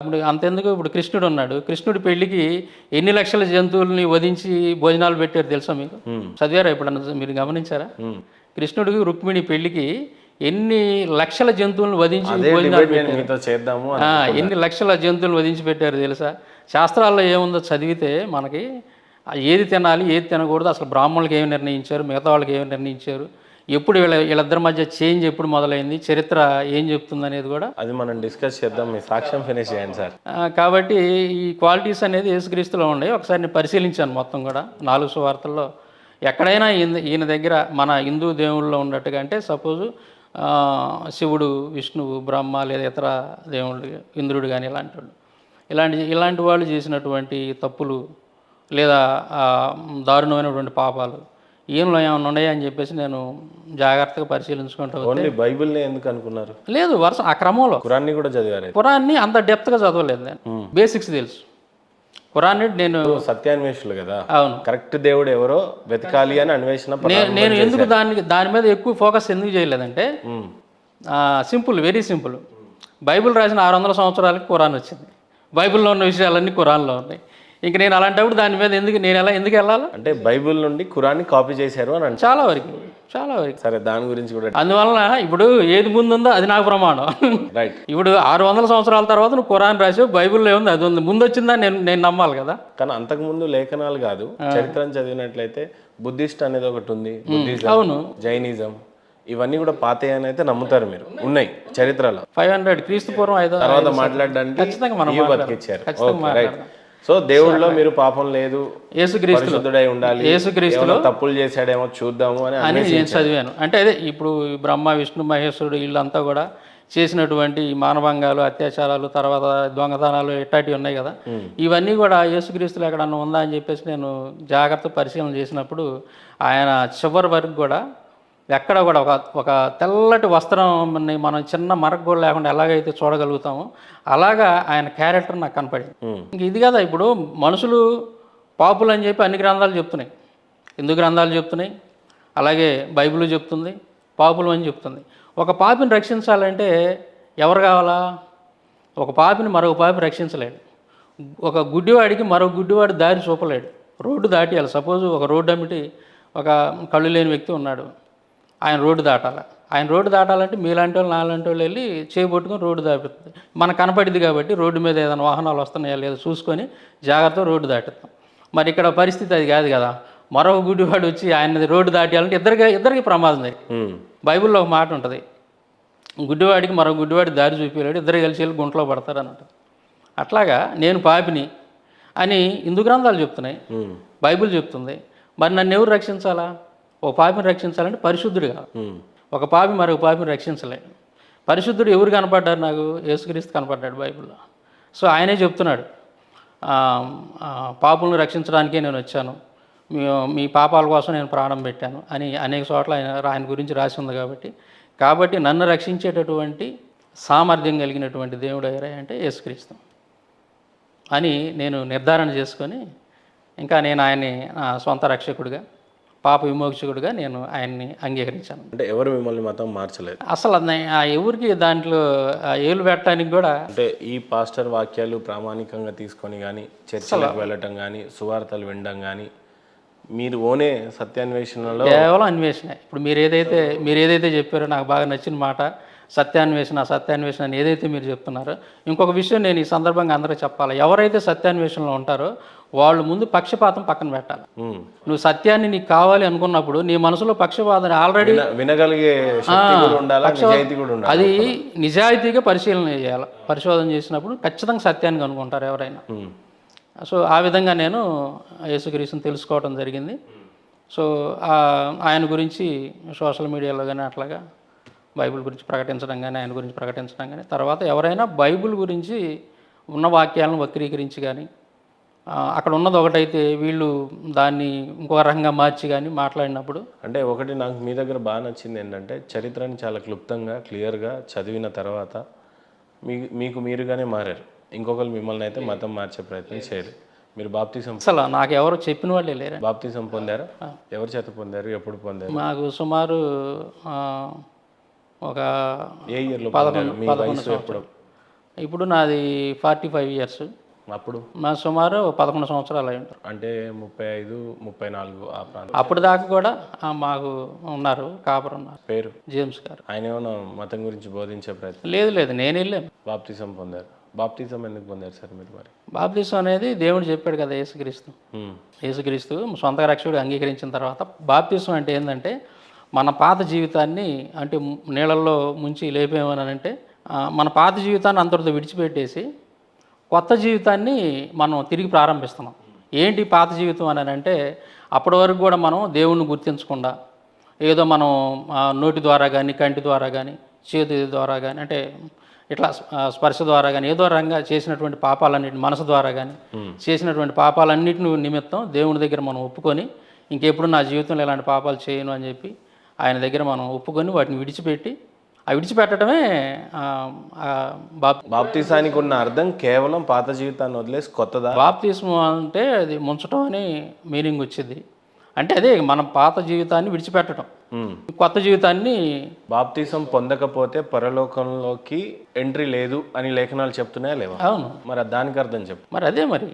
ఇప్పుడు అంతెందుకు? ఇప్పుడు కృష్ణుడు ఉన్నాడు. కృష్ణుడి పెళ్ళికి ఎన్ని లక్షల జంతువుల్ని వధించి భోజనాలు పెట్టారు తెలుసా మీకు? చదివారా ఇప్పుడు మీరు గమనించారా. కృష్ణుడికి రుక్మిణి పెళ్ళికి ఎన్ని లక్షల జంతువులను వధించి భోజనాలు ఆ, ఎన్ని లక్షల జంతువులు వధించి పెట్టారు తెలుసా? శాస్త్రాల్లో ఏముందో చదివితే మనకి ఏది తినాలి ఏది తినకూడదు అసలు బ్రాహ్మణులకు ఏమి నిర్ణయించారు మిగతా వాళ్ళకి ఏమి నిర్ణయించారు? ఎప్పుడు వీళ్ళ వీళ్ళిద్దరి మధ్య చేంజ్ ఎప్పుడు మొదలైంది? చరిత్ర ఏం చెప్తుంది అనేది కూడా అది మనం డిస్కస్ చేద్దాం. మీ సాక్ష్యం ఫినిష్ చేయండి సార్. కాబట్టి ఈ క్వాలిటీస్ అనేది యేసుక్రీస్తులో ఉన్నాయి. ఒకసారి నేను పరిశీలించాను మొత్తం కూడా. నాలుగు సువార్తల్లో ఎక్కడైనా ఈయన ఈయన దగ్గర మన హిందూ దేవుళ్ళలో ఉన్నట్టుగా అంటే సపోజు శివుడు విష్ణువు బ్రహ్మ లేదా ఇతర దేవుళ్ళు ఇంద్రుడు కానీ ఇలాంటి వాళ్ళు ఇలాంటి ఇలాంటి వాళ్ళు చేసినటువంటి తప్పులు లేదా దారుణమైనటువంటి పాపాలు ఈయనలో ఏమైనా ఉన్నాయా అని చెప్పేసి నేను జాగ్రత్తగా పరిశీలించుకుంటూ వస్తే- ఓన్లీ బైబిల్ని ఎందుకు అనుకున్నారు? లేదు వరుస ఆ క్రమంలో. ఖురాన్ని కూడా చదివారు. ఖురాన్ని అంత డెప్త్గా చదవలేదు నేను. బేసిక్స్ తెలుసు. ఖురాన్ని నేను సత్యాన్వేషులు కదా? అవును. కరెక్ట్ దేవుడు ఎవరో వెతకాలి అని అన్వేషణ నేను ఎందుకు. దానికి దాని మీద ఎక్కువ ఫోకస్ ఎందుకు చేయలేదంటే సింపుల్ వెరీ సింపుల్ బైబిల్ రాసిన ఆరు వందల సంవత్సరాలకి ఖురాన్ వచ్చింది. బైబిల్లో ఉన్న విషయాలన్నీ ఖురాన్లో ఉన్నాయి. ఇంక నేను అలాంటప్పుడు దాని మీద ఎందుకు నేను ఎలా ఎందుకు వెళ్ళాలి? అంటే బైబిల్ నుండి ఖురాన్ని కాపీ చేశారు అని అంటారు. చాలా వరకు చాలా వరకు. సరే దాని గురించి కూడా అందువలన ఇప్పుడు ఏది ముందుందో అది నాకు ప్రమాణం. రైట్ ఇప్పుడు ఆరు వందల సంవత్సరాల తర్వాత నువ్వు ఖురాన్ రాసావు బైబిల్లో ఏముంది? అది ఉంది. ముందు వచ్చిందా? నేను నేను నమ్మాలి కదా. కానీ అంతకుముందు లేఖనాలు కాదు. చరిత్రను చదివినట్లయితే బుద్ధిస్ట్ అనేది ఒకటి ఉంది. బుద్ధిజం అవును. జైనిజం ఇవన్నీ కూడా పాతే అని అయితే నమ్ముతారు మీరు. ఉన్నాయి చరిత్రలో. ఫైవ్ హండ్రెడ్ క్రీస్తు పూర్వం ఐదు తర్వాత మాట్లాడడానికి ఖచ్చితంగా మనం బతికిచ్చారు రైట్. సో దేవుళ్ళలో మీరు పాపం లేదు యేసుక్రీస్తు పరిశుద్ధుడై ఉండాలి యేసుక్రీస్తులో తప్పులు చేశాడేమో చూద్దాము అని అని నేను చదివాను. అంటే అదే ఇప్పుడు బ్రహ్మ విష్ణు మహేశ్వరుడు వీళ్ళంతా కూడా చేసినటువంటి మానభంగాలు అత్యాచారాలు తర్వాత దొంగతనాలు ఇట్లాంటివి ఉన్నాయి కదా. ఇవన్నీ కూడా యేసుక్రీస్తులు ఎక్కడన్నా ఉందా అని చెప్పేసి నేను జాగ్రత్త పరిశీలన చేసినప్పుడు ఆయన చివరి వరకు కూడా ఎక్కడ కూడా ఒక ఒక తెల్లటి వస్త్రం మనం చిన్న మరక కూడా లేకుండా ఎలాగైతే చూడగలుగుతామో అలాగా ఆయన క్యారెక్టర్ నాకు కనపడింది. ఇంక ఇది కదా ఇప్పుడు మనుషులు పాపులు అని చెప్పి అన్ని గ్రంథాలు చెప్తున్నాయి. హిందూ గ్రంథాలు చెప్తున్నాయి అలాగే బైబిల్ చెప్తుంది పాపులు అని చెప్తుంది. ఒక పాపిని రక్షించాలంటే ఎవరు కావాలా? ఒక పాపిని మరొక పాపి రక్షించలేడు. ఒక గుడ్డివాడికి మరొక గుడ్డివాడు దారి చూపలేడు. రోడ్డు దాటియాలి. సపోజ్ ఒక రోడ్డు అమ్మిటి ఒక కళ్ళు లేని వ్యక్తి ఉన్నాడు. ఆయన రోడ్డు దాటాలి. ఆయన రోడ్డు దాటాలంటే మీలాంటి వాళ్ళు నాలాంటి వాళ్ళు వెళ్ళి చేయబట్టుకొని రోడ్డు దాటుతుంది. మనకు కనపడింది కాబట్టి రోడ్డు మీద ఏదైనా వాహనాలు వస్తున్నాయా లేదో చూసుకొని జాగ్రత్తగా రోడ్డు దాటుతాం. మరి ఇక్కడ పరిస్థితి అది కాదు కదా. మరొక గుడ్డివాడు వచ్చి ఆయన రోడ్డు దాటియాలంటే ఇద్దరికి ఇద్దరికి ప్రమాదం బైబిల్లో ఒక మాట ఉంటుంది. గుడ్డివాడికి మరో గుడ్డివాడి దారి చూపించాడు ఇద్దరు కలిసి వెళ్ళి గుంటలో పడతారు అన్నట్టు. అట్లాగా నేను పాపిని అని హిందూ గ్రంథాలు చెప్తున్నాయి. బైబిల్ చెప్తుంది. మరి నన్ను ఎవరు రక్షించాలా? ఒక పాపిని రక్షించాలంటే పరిశుద్ధుడు కావాలి. ఉమ్, ఒక పాపి మరొక పాపిని రక్షించలేడు పరిశుద్ధుడు ఎవరు కనపడ్డారు నాకు? యేసుక్రీస్తు కనపడ్డాడు బైబిల్లో. సో ఆయనే చెప్తున్నాడు పాపులను రక్షించడానికే నేను వచ్చాను. మీ మీ పాపాల కోసం నేను ప్రాణం పెట్టాను అని అనేక చోట్ల ఆయన ఆయన గురించి రాసి ఉంది కాబట్టి. కాబట్టి నన్ను రక్షించేటటువంటి సామర్థ్యం కలిగినటువంటి దేవుడు ఎవరై అంటే యేసుక్రీస్తు. అని నేను నిర్ధారణ చేసుకొని ఇంకా నేను ఆయన్ని నా సొంత రక్షకుడిగా పాప విమోక్షకుడిగా నేను ఆయన్ని అంగీకరించాను. అంటే ఎవరు మిమ్మల్ని మతం మార్చలేదు? అసలు ఆ ఎవరికి దాంట్లో ఏలు పెట్టడానికి కూడా అంటే ఈ పాస్టర్ వాక్యాలు ప్రామాణికంగా తీసుకొని కానీ చర్చలకు వెళ్ళటం కానీ సువార్తలు వినడం కానీ మీరు ఓనే సత్యాన్వేషణలో కేవలం అన్వేషణ. ఇప్పుడు మీరు ఏదైతే మీరు ఏదైతే చెప్పారో నాకు బాగా నచ్చిన మాట సత్యాన్వేషణ సత్యాన్వేషణ అని ఏదైతే మీరు చెప్తున్నారో ఇంకొక విషయం నేను ఈ సందర్భంగా అందరికీ చెప్పాలి. ఎవరైతే సత్యాన్వేషణలో ఉంటారో వాళ్ళు ముందు పక్షపాతం పక్కన పెట్టాలి. నువ్వు సత్యాన్ని నీకు కావాలి అనుకున్నప్పుడు నీ మనసులో పక్షపాతం ఆల్రెడీ విన- వినగలిగే అది నిజాయితీగా పరిశీలన చేయాలి. పరిశోధన చేసినప్పుడు ఖచ్చితంగా సత్యాన్ని కనుక్కుంటారు ఎవరైనా. సో ఆ విధంగా నేను యేసుక్రీస్తుని తెలుసుకోవడం జరిగింది. సో ఆయన గురించి సోషల్ మీడియాలో కానీ అట్లాగా బైబిల్ గురించి ప్రకటించడం కానీ ఆయన గురించి ప్రకటించడం కానీ తర్వాత ఎవరైనా బైబిల్ గురించి ఉన్న వాక్యాలను వక్రీకరించి కానీ అక్కడ ఉన్నది ఒకటైతే వీళ్ళు దాన్ని ఇంకో రకంగా మార్చి కానీ మాట్లాడినప్పుడు అంటే ఒకటి నాకు మీ దగ్గర బాగా నచ్చింది ఏంటంటే చరిత్రని చాలా క్లుప్తంగా క్లియర్గా చదివిన తర్వాత మీ మీకు మీరుగానే మారారు. ఇంకొకరు మిమ్మల్ని అయితే మతం మార్చే ప్రయత్నం చేయరు. మీరు బాప్తిసం అసలు నాకు ఎవరు చెప్పిన వాళ్ళే లేరా? బాప్తిసం పొందారా? ఎవరి చేత పొందారు? ఎప్పుడు పొందారు? మాకు సుమారు ఒక ఏ ఇయర్లో ఎప్పుడు? ఇప్పుడు నాది ఫార్టీ ఫైవ్ ఇయర్స్. అప్పుడు? మా సుమారు పదకొండు సంవత్సరాలు అయి ఉంటారు అంటే ముప్పై ఐదు ముప్పై నాలుగు ఆ ప్రాంతం. అప్పుడు దాకా కూడా మాకు ఉన్నారు కాపర్ ఉన్నారు. పేరు? జేమ్స్ గారు. ఆయన ఏమైనా మతం గురించి బోధించే ప్రయత్నం? లేదు లేదు నేను వెళ్ళాను. బాప్తిజం పొందారు. బాప్తిజం ఎందుకు పొందారు సార్ మీరు మరి? బాప్తీసం అనేది దేవుడు చెప్పాడు కదా యేసుక్రీస్తు. యేసుక్రీస్తు సొంత రక్షకుడు అంగీకరించిన తర్వాత బాప్తీసం అంటే ఏంటంటే మన పాత జీవితాన్ని అంటే నీళ్ళల్లో ముంచి లేపేమని అంటే ఆ, మన పాత జీవితాన్ని అంతటితో విడిచిపెట్టేసి కొత్త జీవితాన్ని మనం తిరిగి ప్రారంభిస్తున్నాం. ఏంటి పాత జీవితం అని అంటే అప్పటి వరకు కూడా మనం దేవుణ్ణి గుర్తించకుండా ఏదో మనం నోటి ద్వారా కానీ కంటి ద్వారా కానీ చేతి ద్వారా కానీ అంటే ఇట్లా స్పర్శ ద్వారా కానీ ఏదో రంగా చేసినటువంటి పాపాలన్నిటిని మనసు ద్వారా కానీ చేసినటువంటి పాపాలన్నిటిని నిమిత్తం దేవుని దగ్గర మనం ఒప్పుకొని ఇంకెప్పుడు నా జీవితంలో ఇలాంటి పాపాలు చేయను అని చెప్పి ఆయన దగ్గర మనం ఒప్పుకొని వాటిని విడిచిపెట్టి ఆ విడిచిపెట్టడమే బాప్తిసానికి ఉన్న అర్థం కేవలం పాత జీవితాన్ని వదిలేసి కొత్తదా? బాప్తిస్మ అంటే అది ముంచటం అని మీనింగ్ వచ్చింది. అంటే అదే మన పాత జీవితాన్ని విడిచిపెట్టడం. కొత్త జీవితాన్ని బాప్తిసం పొందకపోతే పరలోకంలోకి ఎంట్రీ లేదు అని లేఖనాలు చెప్తున్నాయా లేవా? అవును. మరి దానికి అర్థం చెప్పు. మరి అదే మరి.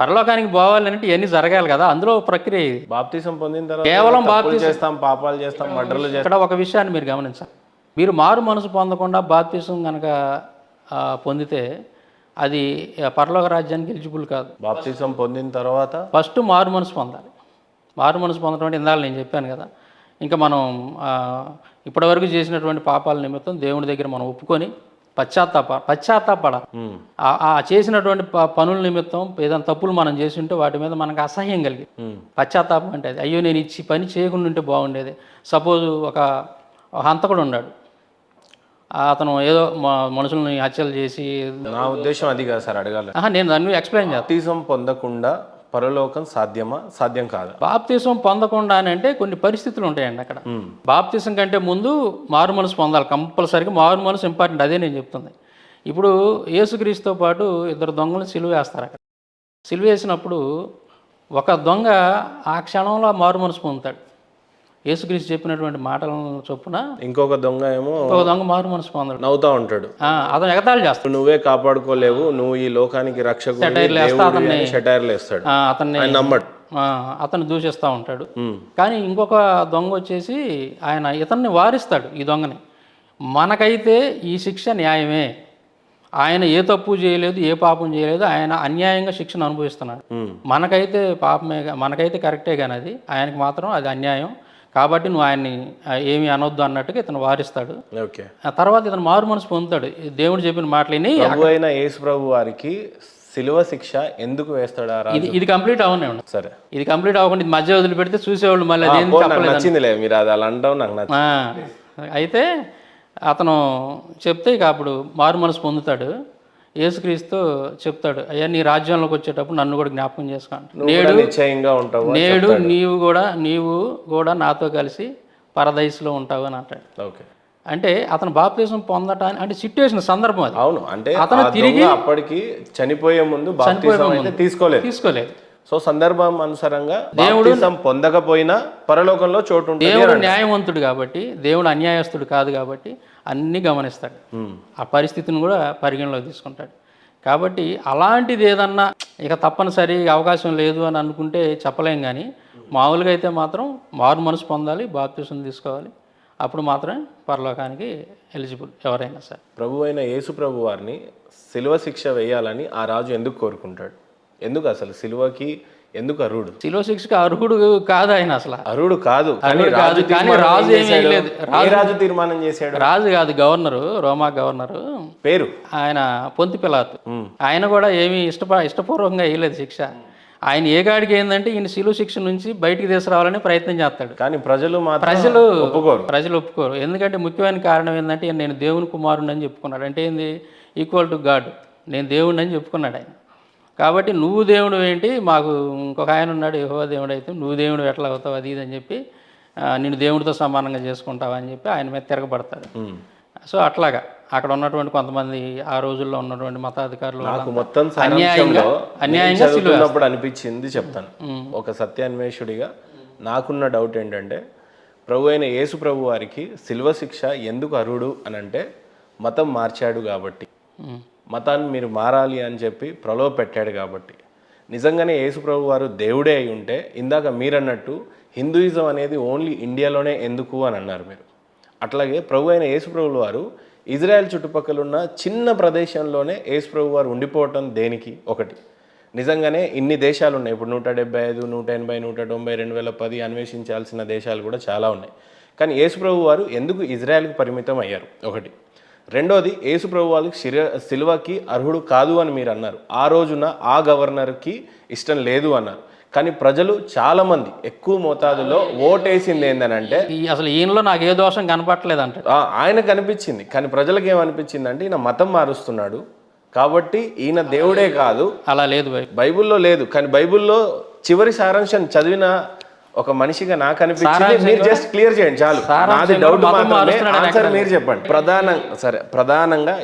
పరలోకానికి పోవాలంటే ఇవన్నీ జరగాలి కదా. అందులో ప్రక్రియ బాప్తిసం పొందిన తర్వాత కేవలం తప్పులు చేస్తాం పాపాలు చేస్తాం మర్డర్లు చేస్తాం. ఇక్కడ ఒక విషయాన్ని మీరు గమనించాలి. మీరు మారు మనసు పొందకుండా బాప్తిసం కనుక పొందితే అది పరలోక రాజ్యానికి ఎలిజిబుల్ కాదు. బాప్తిసం పొందిన తర్వాత ఫస్ట్ మారు మనసు పొందాలి. మారు మనసు పొందడం అంటే ఇందాక నేను చెప్పాను కదా. ఇంకా మనం ఇప్పటివరకు చేసినటువంటి పాపాల నిమిత్తం దేవుని దగ్గర మనం ఒప్పుకొని పశ్చాత్తాప పశ్చాత్తాపడ. ఆ- చేసినటువంటి పనుల నిమిత్తం ఏదైనా తప్పులు మనం చేసి ఉంటే వాటి మీద మనకు అసహ్యం కలిగి పశ్చాత్తాపం అంటే అది. అయ్యో నేను ఇచ్చి పని చేయకుండా ఉంటే బాగుండేది. సపోజ్ ఒక హంతకుడు ఉన్నాడు. అతను ఏదో మనుషుల్ని హత్యలు చేసి నా ఉద్దేశం అది కాదు సార్ అడగాలి. నేను దాన్ని ఎక్స్ప్లెయిన్ చేస్తాను పొందకుండా పరలోకం సాధ్యమా? సాధ్యం కాదా? బాప్తీసం పొందకుండా అని అంటే కొన్ని పరిస్థితులు ఉంటాయండి అక్కడ. బాప్తీసం కంటే ముందు మారు మనసు పొందాలి. కంపల్సరీగా మారు మనసు ఇంపార్టెంట్. అదే నేను చెప్తుంది. ఇప్పుడు యేసుక్రీస్తుతో పాటు ఇద్దరు దొంగలను సిలువ వేస్తారు అక్కడ. సిలువ వేసినప్పుడు ఒక దొంగ ఆ క్షణంలో మారు మనసు పొందుతాడు. యేసుక్రీస్తు చెప్పినటువంటి మాటలను చొప్పున ఇంకొక దొంగ ఏమో ఒక దొంగ మారు మనసు పొందడు. నవ్వుతా ఉంటాడు. ఆ, అతను ఎగతాళి చేస్తాడు. నువ్వే కాపాడుకోలేవు నువ్వు ఈ లోకానికి అని సెటైర్లు వేస్తాడు. అతన్ని నమ్మడు. ఆ, అతన్ని దూషిస్తూ ఉంటాడు. కానీ ఇంకొక దొంగ వచ్చేసి ఆయన ఇతన్ని వారిస్తాడు ఈ దొంగని. మనకైతే ఈ శిక్ష న్యాయమే. ఆయన ఏ తప్పు చేయలేదు ఏ పాపం చేయలేదు ఆయన అన్యాయంగా శిక్షను అనుభవిస్తున్నాడు. మనకైతే పాపమే మనకైతే కరెక్టే కానీ అది. ఆయనకి మాత్రం అది అన్యాయం. కాబట్టి నువ్వు ఆయన్ని ఏమీ అనొద్దు అన్నట్టుగా ఇతను వారిస్తాడు. ఓకే. ఆ తర్వాత ఇతను మారు మనసు పొందుతాడు. దేవుడు చెప్పిన మాటలని అయిన యేసు ప్రభు వారికి శిలువ శిక్ష ఎందుకు వేస్తాడా ఇది ఇది కంప్లీట్ అవనే సరే. ఇది కంప్లీట్ అవ్వకుండా ఇది మధ్య వదిలిపెడితే చూసేవాళ్ళు మళ్ళీ నచ్చిందిలే మీరు అది అలా అంటాం నాకు అయితే అతను చెప్తే ఇక అప్పుడు మారు మనసు పొందుతాడు. యేసుక్రీస్తు చెప్తాడు అయ్యా నీ రాజ్యంలోకి వచ్చేటప్పుడు నన్ను కూడా జ్ఞాపకం చేసుకో అంటాడు. నువ్వు కూడా నిశ్చయంగా ఉంటావు నేడు నీవు కూడా నీవు కూడా నాతో కలిసి పరదైస్లో ఉంటావు అని అంటాడు. ఓకే. అంటే అతను బాప్తీసం పొందటానికి అంటే సిట్యువేషన్ సందర్భం అది. అవును. అంటే అతను దొంగ అప్పటికి చనిపోయే ముందు బాప్తిజం తీసుకోలేదు. తీసుకోలేదు. సో సందర్భం అనుసారంగా బాప్తిజం పొందకపోయినా పరలోకంలో చోటు దేవుడు న్యాయవంతుడు కాబట్టి దేవుడు అన్యాయస్తుడు కాదు కాబట్టి అన్నీ గమనిస్తాడు. ఆ పరిస్థితిని కూడా పరిగణలోకి తీసుకుంటాడు. కాబట్టి అలాంటిది ఏదన్నా ఇక తప్పనిసరి అవకాశం లేదు అని అనుకుంటే చెప్పలేం కానీ మామూలుగా అయితే మాత్రం మారు మనసు పొందాలి బాప్తీసం తీసుకోవాలి. అప్పుడు మాత్రమే పరలోకానికి ఎలిజిబుల్ ఎవరైనా సరే. ప్రభు అయిన యేసు ప్రభు వారిని శిలువ శిక్ష వేయాలని ఆ రాజు ఎందుకు కోరుకుంటాడు? ఎందుకు అసలు శిలువకి ఎందుకు అర్హుడు? శిలో శిక్షకు అర్హుడు కాదు ఆయన అసలు. అర్హుడు కాదు. కానీ రాజు కానీ రాజు రాజు తీర్మానం చేశాడు? రాజు కాదు గవర్నరు రోమా గవర్నరు. పేరు? ఆయన పొంతి పిలాతు. ఆయన కూడా ఏమీ ఇష్టప ఇష్టపూర్వకంగా వేయలేదు శిక్ష. ఆయన ఏ గాడికి ఏంటంటే ఈయన శిలువ శిక్ష నుంచి బయటికి తీసుకురావాలని ప్రయత్నం చేస్తాడు. కానీ ప్రజలు ప్రజలు ఒప్పుకోరు. ప్రజలు ఒప్పుకోరు. ఎందుకంటే ముఖ్యమైన కారణం ఏంటంటే నేను దేవుని కుమారుడు అని చెప్పుకున్నాడు. అంటే ఏంది? ఈక్వల్ టు గాడ్ నేను దేవుడిని అని చెప్పుకున్నాడు ఆయన. కాబట్టి నువ్వు దేవుడు ఏంటి? మాకు ఇంకొక ఆయన ఉన్నాడు యెహోవా దేవుడు అయితే నువ్వు దేవుడు ఎట్లా అవుతావు అది ఇది అని చెప్పి ఆ, నిన్ను దేవుడితో సమానంగా చేసుకుంటావా అని చెప్పి ఆయన మీద తిరగబడతాడు. సో అట్లాగా అక్కడ ఉన్నటువంటి కొంతమంది ఆ రోజుల్లో ఉన్నటువంటి మతాధికారులు నాకు మొత్తం అన్యాయంగా- అన్యాయంగా నేను చదువుతున్నప్పుడు అనిపించింది చెప్తాను. ఒక సత్యాన్వేషుడిగా నాకున్న డౌట్ ఏంటంటే ప్రభు అయిన యేసు ప్రభు వారికి శిల్వ శిక్ష ఎందుకు అర్హుడు అని అంటే మతం మార్చాడు కాబట్టి. మతాన్ని మీరు మారాలి అని చెప్పి ప్రలోభ పెట్టాడు కాబట్టి. నిజంగానే యేసుప్రభు వారు దేవుడే అయి ఉంటే ఇందాక మీరన్నట్టు హిందూయిజం అనేది ఓన్లీ ఇండియాలోనే ఎందుకు అని అన్నారు మీరు. అట్లాగే ప్రభు అయిన యేసుప్రభుల వారు ఇజ్రాయెల్ చుట్టుపక్కల ఉన్న చిన్న ప్రదేశంలోనే యేసుప్రభు వారు ఉండిపోవటం దేనికి? ఒకటి. నిజంగానే ఇన్ని దేశాలు ఉన్నాయి. ఇప్పుడు నూట డెబ్బై ఐదు నూట ఎనభై నూట తొంభై రెండు వేల పది అన్వేషించాల్సిన దేశాలు కూడా చాలా ఉన్నాయి. కానీ యేసుప్రభు వారు ఎందుకు ఇజ్రాయెల్కి పరిమితం అయ్యారు? ఒకటి. రెండోది యేసుప్రభు వాళ్ళకి శిర సిల్వకి అర్హుడు కాదు అని మీరు అన్నారు. ఆ రోజున ఆ గవర్నర్కి ఇష్టం లేదు అన్నారు. కానీ ప్రజలు చాలామంది ఎక్కువ మోతాదులో ఓటేసింది ఏంటనంటే అసలు ఈయనలో నాకు ఏ దోషం కనపట్టలేదు అంటాడు ఆ, ఆయనకు అనిపించింది కానీ ప్రజలకు ఏమనిపించింది అంటే ఈయన మతం మారుస్తున్నాడు. కాబట్టి ఈయన దేవుడే కాదు. అలా లేదు బైబిల్లో లేదు. కానీ బైబిల్లో చివరి సారాంశం చదివిన ఒక మనిషిగా నాకు అనిపించింది మీరు జస్ట్ క్లియర్ చేయండి చాలు. నాది డౌట్ మతం మాత్రమే. ఆన్సర్ మీరు చెప్పండి. ప్రధాన సరే ప్రధానంగా